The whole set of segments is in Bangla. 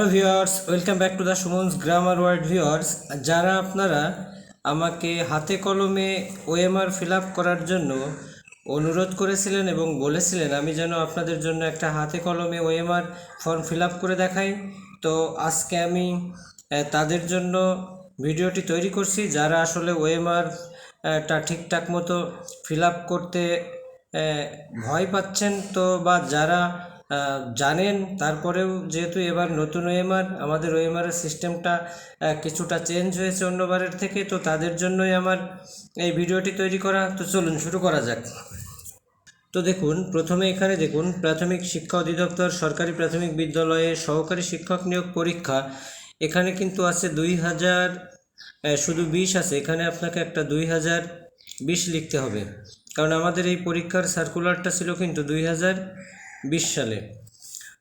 Hello viewers welcome back to the Suman's grammar word viewers যারা আপনারা আমাকে হাতে কলমে ওএমআর ফিল আপ করার জন্য অনুরোধ করেছিলেন এবং বলেছিলেন আমি যেন আপনাদের জন্য একটা হাতে কলমে ওএমআর ফর্ম ফিল আপ করে দেখাই। তো আজকে আমি তাদের জন্য ভিডিওটি তৈরি করছি। যারা আসলে ওএমআর টা ঠিকঠাক মতো ফিল আপ করতে ভয় পাচ্ছেন তো বা যারা জানেন। তারপরেও যেহেতু এবার নতুন ওএমআর আমাদের ওএমআরের সিস্টেমটা কিছুটা চেঞ্জ হয়েছে অন্যবারের থেকে, তো তাদের জন্যই আমার এই ভিডিওটি তৈরি করা। তো চলুন শুরু করা যাক। তো দেখুন, প্রথমে এখানে দেখুন, প্রাথমিক শিক্ষা অধিদপ্তর, সরকারি প্রাথমিক বিদ্যালয়ে সহকারী শিক্ষক নিয়োগ পরীক্ষা। এখানে কিন্তু আছে দুই হাজার শুধু বিশ আছে, এখানে আপনাকে একটা দুই হাজার বিশ লিখতে হবে। কারণ আমাদের এই পরীক্ষার সার্কুলারটা ছিল কিন্তু দুই হাজার বিশ সালে।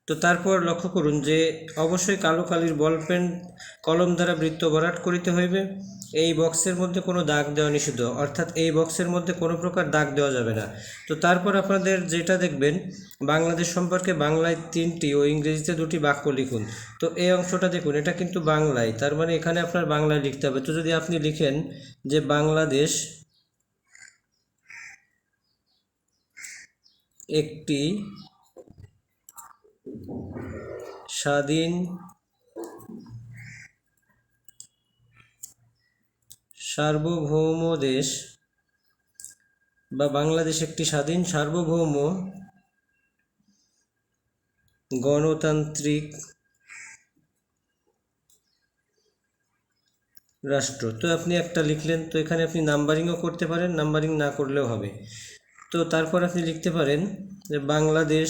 তো তারপর লক্ষ্য করুন যে, অবশ্যই কালো কালির বল পেন কলম দ্বারা বৃত্ত ভরাট করিতে হইবে। এই বক্সের মধ্যে কোনো দাগ দেওয়া নিষিদ্ধ, অর্থাৎ এই বক্সের মধ্যে কোনো প্রকার দাগ দেওয়া যাবে না। তো তারপর আপনাদের যেটা দেখবেন, বাংলাদেশ সম্পর্কে বাংলায় তিনটি ও ইংরেজিতে দুটি বাক্য লিখুন। তো এই অংশটা দেখুন, এটা কিন্তু বাংলায়, তার মানে এখানে আপনার বাংলায় লিখতে হবে। তো যদি আপনি লিখেন যে বাংলাদেশ একটি স্বাধীন, সার্বভৌম দেশ বা বাংলাদেশ একটি স্বাধীন, সার্বভৌম গণতান্ত্রিক রাষ্ট্র। তো আপনি একটা লিখলেন, তো এখানে আপনি নাম্বারিংও করতে পারেন, নাম্বারিং না করলেও হবে। তো তারপর আপনি লিখতে পারেন যে বাংলাদেশ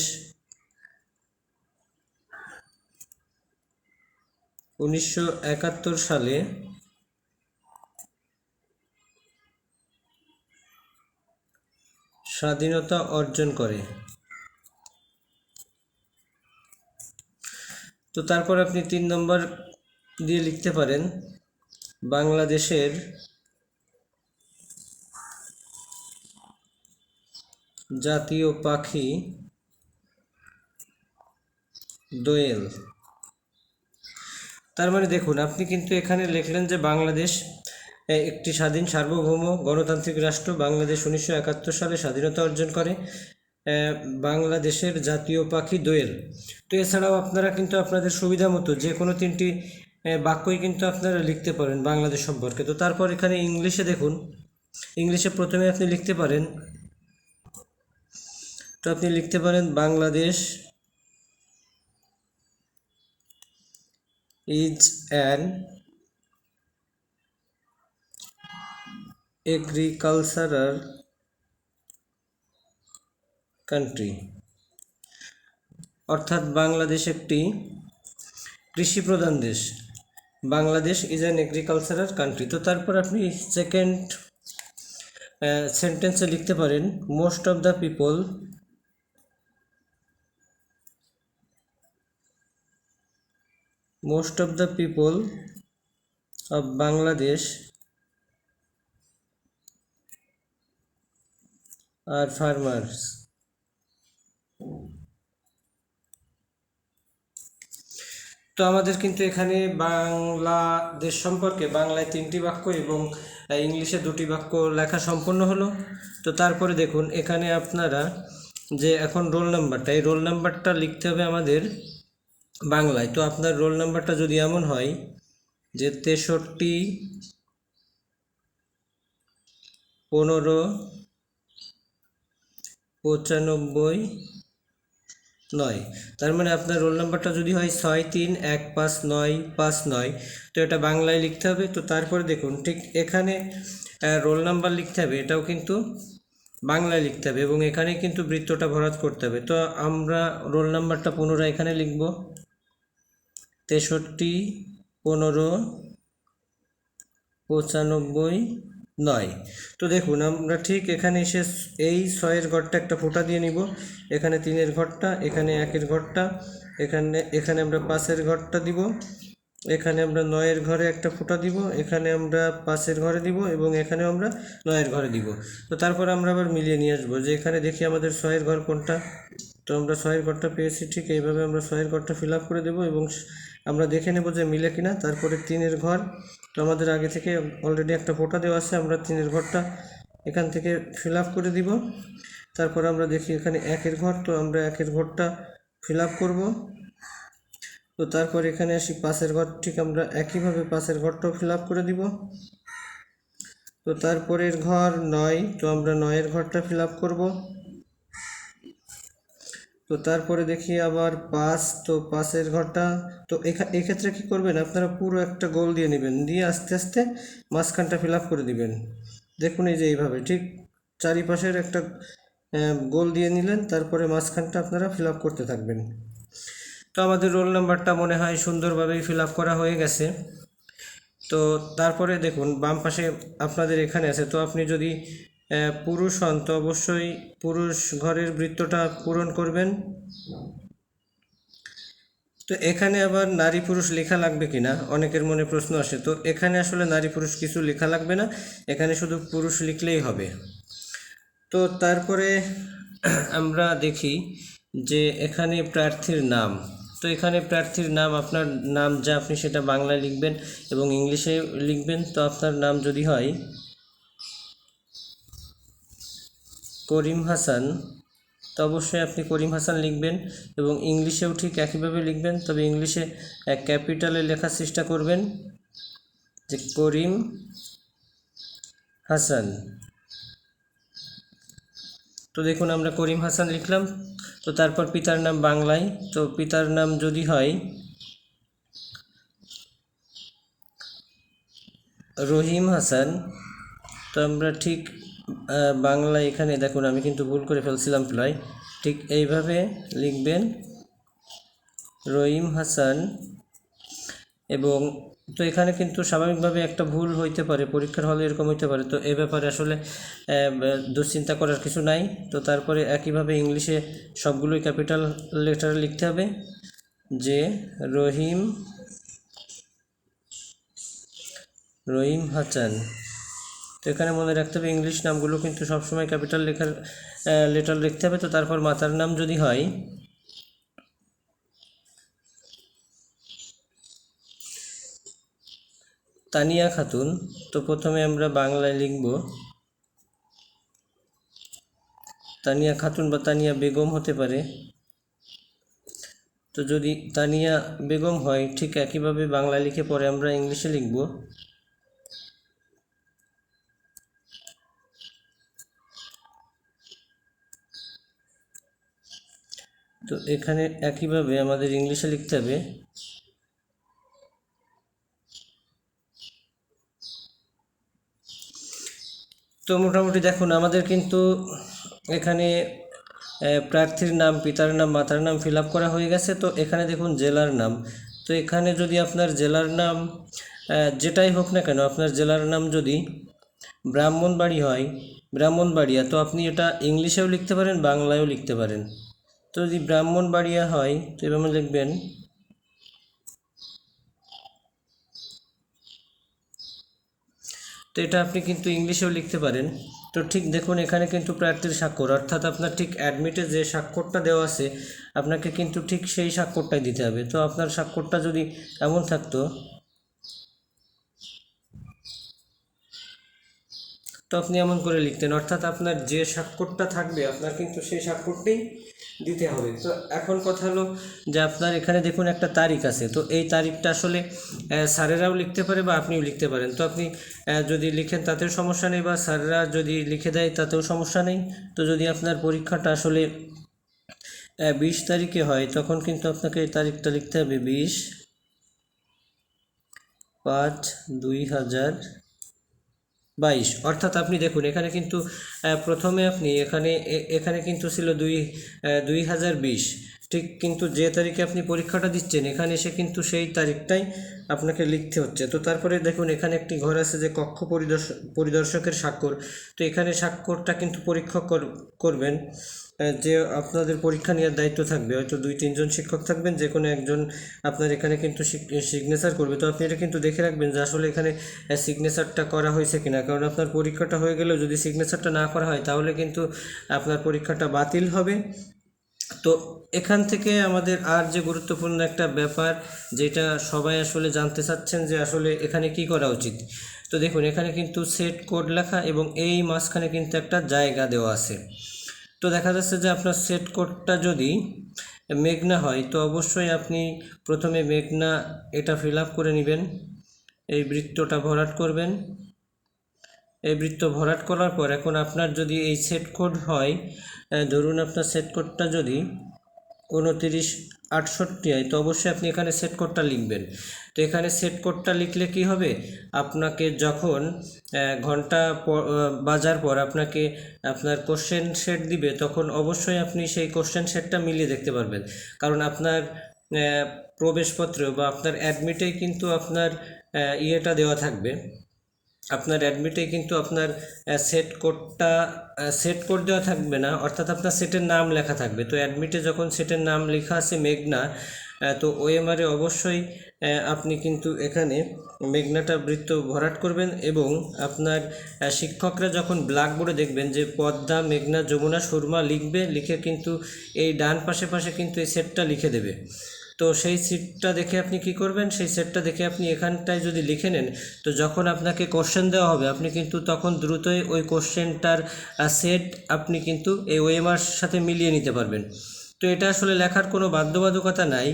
উনিশশো একাত্তর সালে স্বাধীনতা অর্জন করে। তো তারপর আপনি তিন নম্বর দিয়ে লিখতে পারেন, বাংলাদেশের জাতীয় পাখি দোয়েল। তার মানে দেখুন, আপনি কিন্তু এখানে লিখলেন যে বাংলাদেশ একটি স্বাধীন সার্বভৌম গণতান্ত্রিক রাষ্ট্র, বাংলাদেশ উনিশশো একাত্তর সালে স্বাধীনতা অর্জন করে বাংলাদেশের জাতীয় পাখি দোয়েল। তো এছাড়াও আপনারা কিন্তু আপনাদের সুবিধা মতো যে কোনো তিনটি বাক্যই কিন্তু আপনারা লিখতে পারেন বাংলাদেশ সম্পর্কে। তো তারপর এখানে ইংলিশে দেখুন, ইংলিশে প্রথমে আপনি লিখতে পারেন, তো আপনি লিখতে পারেন Bangladesh is an agricultural country. অর্থাৎ বাংলাদেশ একটি কৃষি প্রধান দেশ। Bangladesh is an agricultural country তো তারপর আপনি সেকেন্ড সেন্টেন্সে লিখতে পারেন most of the people most of the people of Bangladesh are farmers. তো আমাদের কিন্তু এখানে বাংলাদেশ সম্পর্কে বাংলায় তিনটি বাক্য এবং ইংলিশে দুটি বাক্য লেখা সম্পূর্ণ হলো তো তারপরে দেখুন, এখানে আপনারা যে এখন রোল নাম্বারটা, এই রোল নাম্বারটা লিখতে হবে আমাদের বাংলায়। তো আপনার রোল নাম্বারটা যদি এমন হয় যে তেষট্টি, পনেরো, পঁচানব্বই, নয়। তার মানে আপনার রোল নাম্বারটা যদি হয় ছয় তিন এক পাঁচ নয় পাঁচ নয়, তো এটা বাংলায় লিখতে হবে। তো তারপরে দেখুন, ঠিক এখানে রোল নাম্বার লিখতে হবে, এটাও কিন্তু বাংলায় লিখতে হবে এবং এখানে কিন্তু বৃত্তটা ভরাট করতে হবে। তো আমরা রোল নাম্বারটা পুনরায় এখানে লিখব। তেষট্টি, পনেরো, পঁচানব্বই, নয়। তো দেখুন, আমরা ঠিক এখানে এসে এই ছয়ের ঘরটা একটা ফোঁটা দিয়ে নিব। এখানে তিনের ঘরটা, এখানে একের ঘরটা, এখানে এখানে আমরা পাঁচের ঘরটা দিব। এখানে আমরা নয়ের ঘরে একটা ফোঁটা দিব, এখানে আমরা পাঁচের ঘরে দিব এবং এখানে আমরা নয়ের ঘরে দিব। তো তারপর আমরা আবার মিলিয়ে নিয়ে আসব যে এখানে দেখি আমাদের ছয়ের ঘর কোনটা। তো আমরা ছয়ের ঘরটা পেয়েছি, ঠিক এইভাবে আমরা ছয়ের ঘরটা ফিল আপ করে দেবো এবং আমরা দেখে নেব যে মিলে কিনা। তারপরে তিনের ঘর। তো আমাদের আগে থেকে অলরেডি একটা ফোটা দেওয়া আছে। আমরা তিনের ঘরটা এখান থেকে ফিল আপ করে দিব। তারপর আমরা দেখি এখানে একের ঘর। তো আমরা একের ঘরটা ফিল আপ করব। তো তারপর এখানে আসি পাশের ঘর। ঠিক আমরা একইভাবে পাশের ঘরটাও ফিল আপ করে দিব। তো তারপরের ঘর নয়। তো আমরা নয়ের ঘরটা ফিল আপ করব। তো তারপরে দেখি আবার পাঁচ তো পাশের ঘরটা, তো এক্ষেত্রে কি করবেন? আপনারা পুরো একটা গোল দিয়ে নেবেন। দিয়ে আস্তে আস্তে মাঝখানটা ফিল আপ করে দিবেন। দেখুন এই যে এইভাবে, ঠিক চারিপাশের একটা গোল দিয়ে নিলেন, তারপরে মাঝখানটা আপনারা ফিল আপ করতে থাকবেন। তো আমাদের রোল নাম্বারটা মনে হয় সুন্দরভাবেই ফিল আপ করা হয়ে গেছে। তো তারপরে দেখুন, বাম পাশে আপনাদের এখানে আছে। তো আপনি যদি পুরুষ হন, তো অবশ্যই পুরুষ ঘরের বৃত্তটা পূরণ করবেন। তো এখানে আবার নারী পুরুষ লেখা লাগবে কিনা অনেকের মনে প্রশ্ন আসে। তো এখানে আসলে নারী পুরুষ কিছু লেখা লাগবে না, এখানে শুধু পুরুষ লিখলেই হবে। তো তারপরে আমরা দেখি যে এখানে প্রার্থীর নাম। তো এখানে প্রার্থীর নাম, আপনার নাম যা আপনি সেটা বাংলায় লিখবেন এবং ইংলিশে লিখবেন। তো আপনার নাম যদি হয় করিম হাসান, তো অবশ্যই আপনি করিম হাসান লিখবেন এবং ইংলিশেও ঠিক একইভাবে লিখবেন, তবে ইংলিশে এক ক্যাপিটালে লেখার চেষ্টা করবেন যে করিম হাসান। তো দেখুন, আমরা করিম হাসান লিখলাম, তো তারপর পিতার নাম বাংলায়, তো পিতার নাম যদি হয় রহিম হাসান, তো আমরা ঠিক বাংলায় এখানে দেখুন, আমি কিন্তু ভুল করে ফেলছিলাম প্রায়। ঠিক এইভাবে লিখবেন, রহিম হাসান। এবং তো এখানে কিন্তু স্বাভাবিকভাবে একটা ভুল হইতে পারে, পরীক্ষার হলে এরকম হইতে পারে। তো এ ব্যাপারে আসলে দুশ্চিন্তা করার কিছু নাই। তো তারপরে একইভাবে ইংলিশে সবগুলোই ক্যাপিটাল লেটার লিখতে হবে, যে রহিম রহিম হাসান। তো এখানে মনে রাখতে হবে ইংলিশ নামগুলো কিন্তু সবসময় ক্যাপিটাল লেখার লেটার লিখতে হবে। তো তারপর মাতার নাম যদি হয়, তানিয়া খাতুন। তো প্রথমে আমরা বাংলায় লিখব, তানিয়া খাতুন বা তানিয়া বেগম হতে পারে। তো যদি তানিয়া বেগম হয়, ঠিক একইভাবে বাংলায় লিখে পরে আমরা ইংলিশে লিখব। তো এখানে একইভাবে আমাদের ইংলিশে লিখতে হবে। তো মোটামুটি দেখুন, আমাদের কিন্তু এখানে প্রার্থীর নাম, পিতার নাম, মাতার নাম ফিল করা হয়ে গেছে। তো এখানে দেখুন জেলার নাম। তো এখানে যদি আপনার জেলার নাম যেটাই হোক না কেন, আপনার জেলার নাম যদি ব্রাহ্মণবাড়ি হয়, ব্রাহ্মণবাড়িয়া, তো আপনি এটা ইংলিশেও লিখতে পারেন, বাংলায়ও লিখতে পারেন। তো যদি ব্রাহ্মণবাড়িয়া হয়, তো এভাবে লিখবেন। তো এটা আপনি কিন্তু ইংলিশেও লিখতে পারেন। তো ঠিক দেখুন, এখানে কিন্তু প্রার্থীর স্বাক্ষর, অর্থাৎ আপনার ঠিক অ্যাডমিটে যে স্বাক্ষরটা দেওয়া আছে, আপনাকে কিন্তু ঠিক সেই স্বাক্ষরটাই দিতে হবে। তো আপনার স্বাক্ষরটা যদি এমন থাকতো তো আপনি এমন করে লিখতেন। অর্থাৎ আপনার যে স্বাক্ষরটা থাকবে, আপনার কিন্তু সেই স্বাক্ষরটাই দিতে হবে। তো এখন কথা হলো যে আপনার এখানে দেখুন একটা তারিখ আছে। তো এই তারিখটা আসলে স্যারেরাও লিখতে পারে বা আপনিও লিখতে পারেন। তো আপনি যদি লিখেন তাতেও সমস্যা নেই বা স্যাররা যদি লিখে দেয় তাতেও সমস্যা নেই। তো যদি আপনার পরীক্ষাটা আসলে বিশ তারিখে হয়, তখন কিন্তু আপনাকে এই তারিখটা লিখতে হবে বিশ পাঁচ দুই হাজার বাইশ। অর্থাৎ আপনি দেখুন, এখানে কিন্তু প্রথমে আপনি এখানে এখানে কিন্তু ছিল দুই দুই হাজার বিশ। ঠিক কিন্তু যে তারিখে আপনি পরীক্ষাটা দিচ্ছেন, এখানে এসে কিন্তু সেই তারিখটাই আপনাকে লিখতে হচ্ছে। তো তারপরে দেখুন, এখানে একটি ঘর আছে যে কক্ষ পরিদর্শক পরিদর্শকের স্বাক্ষর। তো এখানে স্বাক্ষরটা কিন্তু পরীক্ষা কর- করবেন। যে আপনাদের পরীক্ষা নেওয়ার দায়িত্ব থাকবে, হয়তো দুই, তিনজন শিক্ষক থাকবেন, যে কোনো একজন আপনার এখানে কিন্তু সিগনেচার করবে। তো আপনি এটা কিন্তু দেখে রাখবেন যে আসলে এখানে সিগনেচারটা করা হয়েছে কিনা। কারণ আপনার পরীক্ষাটা হয়ে গেলেও যদি সিগনেচারটা না করা হয়, তাহলে কিন্তু আপনার পরীক্ষাটা বাতিল হবে। তো এখান থেকে আমাদের আর যে গুরুত্বপূর্ণ একটা ব্যাপার, যেটা সবাই আসলে জানতে চাচ্ছেন যে আসলে এখানে কি করা উচিত। তো দেখুন, এখানে কিন্তু সেট কোড লেখা এবং এই মাঝখানে কিন্তু একটা জায়গা দেওয়া আছে। তো দেখা যাচ্ছে যে আপনার সেট কোডটা যদি মেঘনা হয়, তো অবশ্যই আপনি প্রথমে মেঘনা এটা ফিল আপ করে নেবেন। এই বৃত্তটা ভরাট করবেন। এই বৃত্ত ভরাট করার পর এখন আপনার যদি এই সেট কোড হয় ধরুন আপনার সেট কোডটা যদি উনতিরিশ আটষট্টি হয় তো অবশ্যই আপনি এখানে সেট কোডটা লিখবেন। তো এখানে সেট কোডটা লিখলে কি হবে? আপনাকে যখন ঘণ্টা বাজার পর আপনাকে আপনার কোশ্চেন সেট দিবে, তখন অবশ্যই আপনি সেই কোশ্চেন সেটটা মিলিয়ে দেখতে পারবেন। কারণ আপনার প্রবেশপত্র বা আপনার অ্যাডমিটেই কিন্তু আপনার ইয়েটা দেওয়া থাকবে। আপনার অ্যাডমিটে কিন্তু আপনার সেট কোডটা সেট কোড দেওয়া থাকবে না, অর্থাৎ আপনার সেটের নাম লেখা থাকবে। তো অ্যাডমিটে যখন সেটের নাম লেখা আছে মেঘনা তো ওএমআরে অবশ্যই আপনি কিন্তু এখানে মেঘনাটা বৃত্ত ভরাট করবেন এবং আপনার শিক্ষকরা যখন ব্ল্যাকবোর্ডে দেখবেন যে পদ্মা, মেঘনা, যমুনা, সুরমা লিখবে, লিখে কিন্তু এই ডান পাশে পাশে কিন্তু এই সেটটা লিখে দেবে। তো সেই সিটটা দেখে আপনি কি করবেন? সেই সেটটা দেখে আপনি এখানটায় যদি লিখে নেন, তো যখন আপনাকে কোশ্চেন দেওয়া হবে, আপনি কিন্তু তখন দ্রুতই ওই কোশ্চেনটার সেট আপনি কিন্তু এই ওএমআর সাথে মিলিয়ে নিতে পারবেন। তো এটা আসলে লেখার কোনো বাধ্যবাধকতা নাই,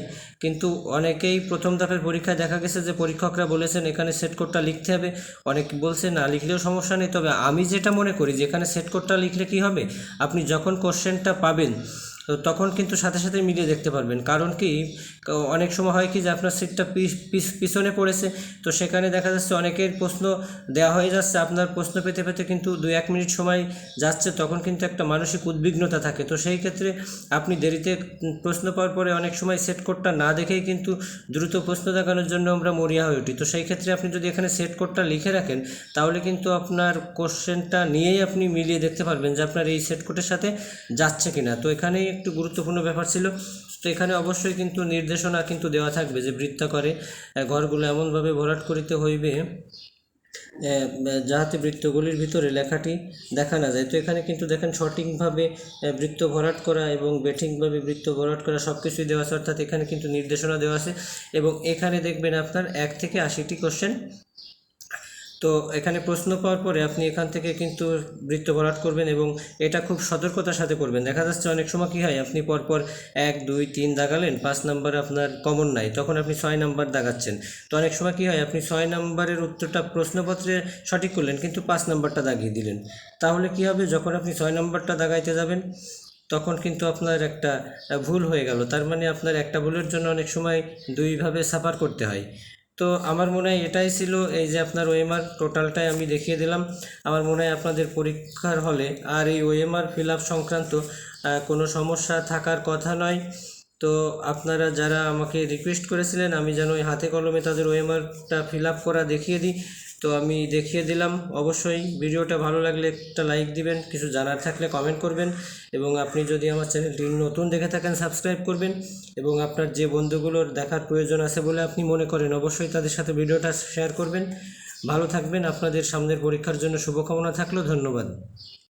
কিন্তু অনেকেই প্রথম ধাপের পরীক্ষায় দেখা গেছে যে পরীক্ষকরা বলেছেন এখানে সেট কোডটা লিখতে হবে। অনেক বলছে না লিখলেও সমস্যা নেই, তবে আমি যেটা মনে করি যে এখানে সেট কোডটা লিখলে কি হবে? আপনি যখন কোশ্চেনটা পাবেন তো তখন কিন্তু সাথে সাথে মিলিয়ে দেখতে পারবেন। কারণ কি অনেক সময় হয় কি যে আপনার সিটটা পিছ- পিছনে পড়েছে, তো সেখানে দেখা যাচ্ছে অনেকের প্রশ্ন দেওয়া হয়ে যাচ্ছে, আপনার প্রশ্ন পেতে পেতে কিন্তু দু এক মিনিট সময় যাচ্ছে, তখন কিন্তু একটা মানসিক উদ্বিগ্নতা থাকে। তো সেই ক্ষেত্রে আপনি দেরিতে প্রশ্ন পাওয়ার পরে অনেক সময় সেট কোডটা না দেখেই কিন্তু দ্রুত প্রশ্ন দেখানোর জন্য আমরা মরিয়া হয়ে উঠি। তো সেই ক্ষেত্রে আপনি যদি এখানে সেট কোডটা লিখে রাখেন, তাহলে কিন্তু আপনার কোশ্চেনটা নিয়েই আপনি মিলিয়ে দেখতে পারবেন যে আপনার এই সেট কোডের সাথে যাচ্ছে কিনা। তো এখানেই একটু গুরুত্বপূর্ণ ব্যাপার ছিল। তো এখানে অবশ্যই কিন্তু নির্দেশনা কিন্তু দেওয়া থাকবে যে বৃত্তাকারে ঘরগুলো এমনভাবে ভরাট করিতে হইবে যাহাতে বৃত্তগুলির ভিতরে লেখাটি দেখা না যায়। তো এখানে কিন্তু দেখেন সঠিকভাবে বৃত্ত ভরাট করা এবং বেঠিকভাবে বৃত্ত ভরাট করা সব কিছুই দেওয়া আছে, অর্থাৎ এখানে কিন্তু নির্দেশনা দেওয়া আছে। এবং এখানে দেখবেন আপনার এক থেকে আশিটি কোশ্চেন তো এখানে প্রশ্ন পাওয়ার পরে আপনি এখান থেকে কিন্তু বৃত্ত ভরাট করবেন এবং এটা খুব সতর্কতার সাথে করবেন। দেখা যাচ্ছে অনেক সময় কী হয়, আপনি পরপর এক, দুই, তিন দাগালেন, পাঁচ নাম্বার আপনার কমন নাই, তখন আপনি ছয় নাম্বার দাগাচ্ছেন। তো অনেক সময় কী হয়, আপনি ছয় নাম্বারের উত্তরটা প্রশ্নপত্রে সঠিক করলেন, কিন্তু পাঁচ নাম্বারটা দাগিয়ে দিলেন। তাহলে কী হবে, যখন আপনি ছয় নাম্বারটা দাগাইতে যাবেন, তখন কিন্তু আপনার একটা ভুল হয়ে গেল। তার মানে আপনার একটা ভুলের জন্য অনেক সময় দুইভাবে সাফার করতে হয়। তো আমার মনে হয় এটাই ছিল এই যে আপনার ওএমআর টোটালটাই আমি দেখিয়ে দিলাম। আমার মনে হয় আপনাদের পরীক্ষার হলে আর এই ওএমআর ফিল আপ সংক্রান্ত কোনো সমস্যা থাকার কথা নয়। তো আপনারা যারা আমাকে রিকোয়েস্ট করেছিলেন, আমি যেন ওই হাতে কলমে তাদের ওএমআরটা ফিল আপ করা দেখিয়ে দিই। তো আমি দেখিয়ে দিলাম। অবশ্যই ভিডিওটা ভালো লাগলে একটা লাইক দিবেন, কিছু জানার থাকলে কমেন্ট করবেন এবং আপনি যদি আমার চ্যানেলটি নতুন দেখে থাকেন সাবস্ক্রাইব করবেন এবং আপনার যে বন্ধুগুলোর দেখার প্রয়োজন আছে বলে আপনি মনে করেন, অবশ্যই তাদের সাথে ভিডিওটা শেয়ার করবেন। ভালো থাকবেন, আপনাদের সামনের পরীক্ষার জন্য শুভকামনা থাকলেও ধন্যবাদ।